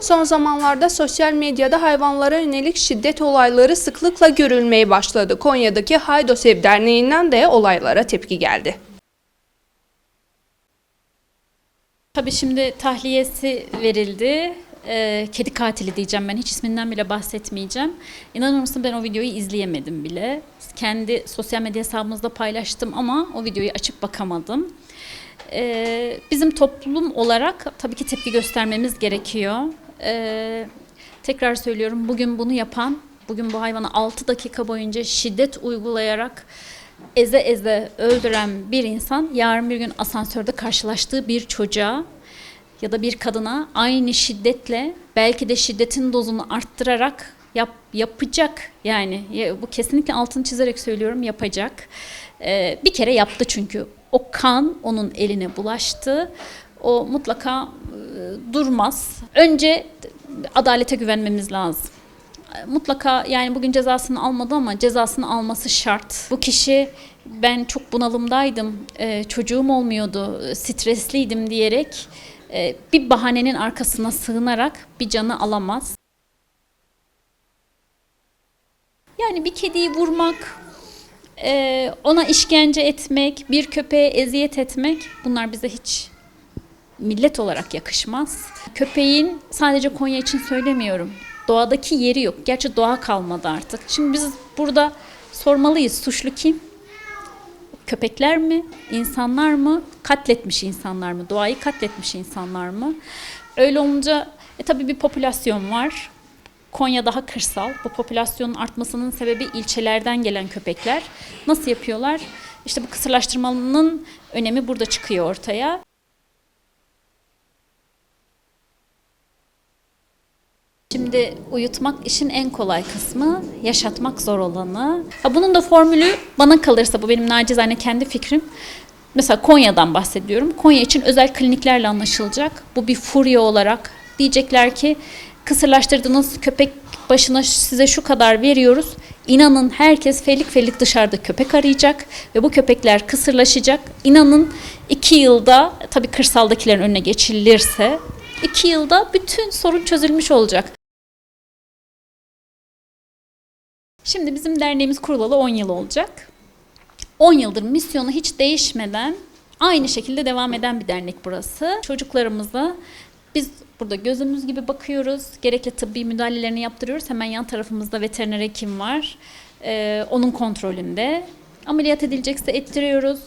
Son zamanlarda sosyal medyada hayvanlara yönelik şiddet olayları sıklıkla görülmeye başladı. Konya'daki Haydos Ev Derneği'nden de olaylara tepki geldi. Tabii şimdi tahliyesi verildi. Ee, kedi katili diyeceğim ben. Hiç isminden bile bahsetmeyeceğim. İnanır mısın ben o videoyu izleyemedim bile. Kendi sosyal medya hesabımızda paylaştım ama o videoyu açıp bakamadım. Ee, bizim toplum olarak tabii ki tepki göstermemiz gerekiyor. Ee, tekrar söylüyorum bugün bunu yapan, bugün bu hayvana 6 dakika boyunca şiddet uygulayarak eze eze öldüren bir insan yarın bir gün asansörde karşılaştığı bir çocuğa ya da bir kadına aynı şiddetle belki de şiddetin dozunu arttırarak yap, yapacak yani Ya- bu kesinlikle altını çizerek söylüyorum yapacak. Ee, bir kere yaptı çünkü o kan onun eline bulaştı. O mutlaka e, durmaz. Önce adalete güvenmemiz lazım mutlaka yani bugün cezasını almadı ama cezasını alması şart. Bu kişi ben çok bunalımdaydım, e, çocuğum olmuyordu, e, stresliydim diyerek e, bir bahanenin arkasına sığınarak bir canı alamaz. Yani bir kediyi vurmak, e, ona işkence etmek, bir köpeğe eziyet etmek bunlar bize hiç millet olarak yakışmaz. Köpeğin sadece Konya için söylemiyorum. Doğadaki yeri yok. Gerçi doğa kalmadı artık. Şimdi biz burada sormalıyız. Suçlu kim? Köpekler mi? İnsanlar mı? Katletmiş insanlar mı? Doğayı katletmiş insanlar mı? Öyle olunca e, tabii bir popülasyon var. Konya daha kırsal. Bu popülasyonun artmasının sebebi ilçelerden gelen köpekler. Nasıl yapıyorlar? İşte bu kısırlaştırmanın önemi burada çıkıyor ortaya. Şimdi uyutmak işin en kolay kısmı, yaşatmak zor olanı. Ha bunun da formülü bana kalırsa bu benim nacizane kendi fikrim. Mesela Konya'dan bahsediyorum. Konya için özel kliniklerle anlaşılacak. Bu bir furya olarak diyecekler ki kısırlaştırdığınız köpek başına size şu kadar veriyoruz. İnanın herkes felik felik dışarıda köpek arayacak ve bu köpekler kısırlaşacak. İnanın iki yılda tabii kırsaldakilerin önüne geçilirse iki yılda bütün sorun çözülmüş olacak. Şimdi bizim derneğimiz kurulalı 10 yıl olacak. 10 yıldır misyonu hiç değişmeden aynı şekilde devam eden bir dernek burası. Çocuklarımıza biz burada gözümüz gibi bakıyoruz. Gerekli tıbbi müdahalelerini yaptırıyoruz. Hemen yan tarafımızda veteriner hekim var. Ee, onun kontrolünde. Ameliyat edilecekse ettiriyoruz.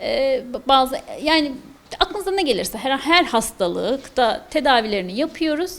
Ee, bazı yani aklınıza ne gelirse her, her hastalıkta tedavilerini yapıyoruz.